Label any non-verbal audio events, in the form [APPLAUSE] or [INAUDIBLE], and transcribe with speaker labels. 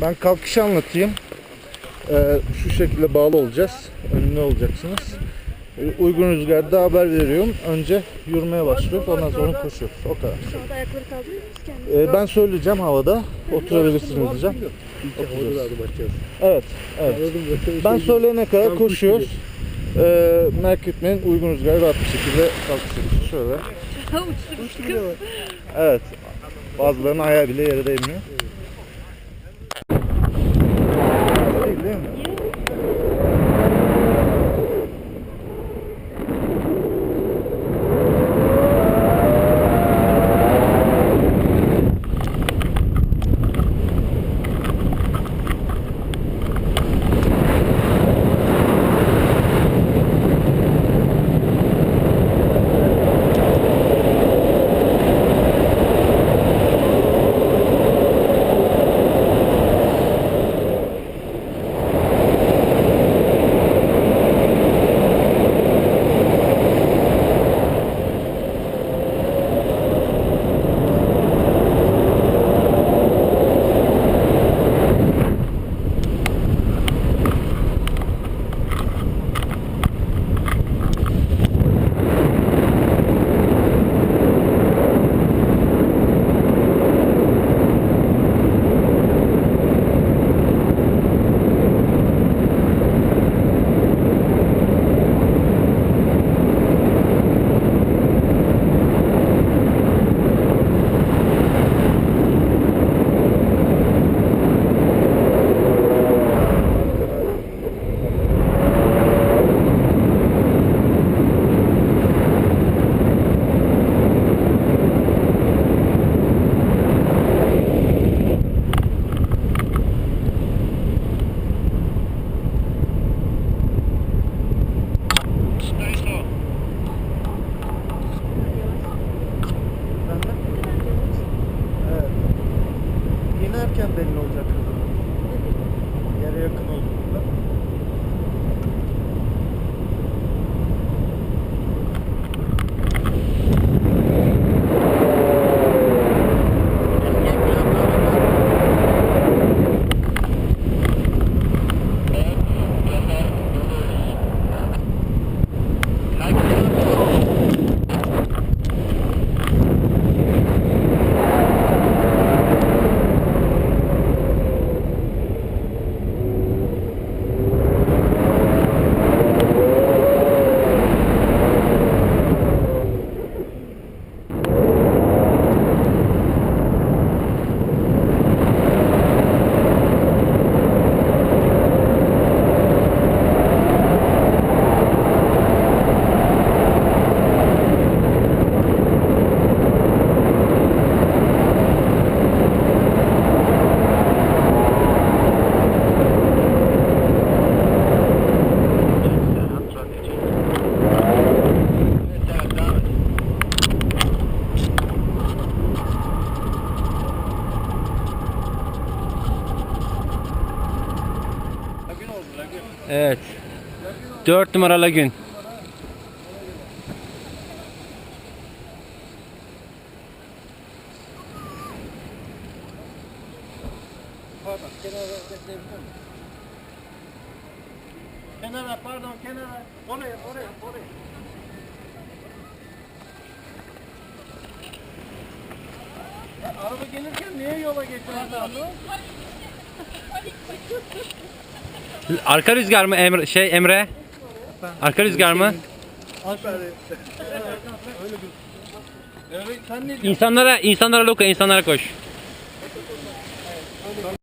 Speaker 1: Ben kalkışı anlatayım. Ee, şu şekilde bağlı olacağız. Önüne olacaksınız. Ee, uygun rüzgarda haber veriyorum. Önce yürümeye başlıyoruz. Ondan sonra koşuyoruz. O kadar.
Speaker 2: Sağda ayakları kaldırır mısın kendini?
Speaker 1: Ee, ben söyleyeceğim havada. Oturabilirsiniz diyeceğim. Evet. evet. Ben söyleyene kadar koşuyoruz. Ee, merak etmeyin uygun rüzgar rahat bir şekilde kalkışıyoruz. Şöyle. [LAUGHS] Evet. Bazılarının ayağı bile yere değmiyor. Belli olacak. Yere yakın olduğunda.
Speaker 3: Evet. 4 numaralı gün.
Speaker 1: Pardon, kenara bekleyebilir miyim? Kenara, pardon, kenara. Oraya, oraya, oraya. Ya, araba gelirken niye yola geçiyorsun?
Speaker 3: Arka rüzgar mı Emre? Şey Emre? Arka rüzgar mı? İnsanlara insanlara loka insanlara koş.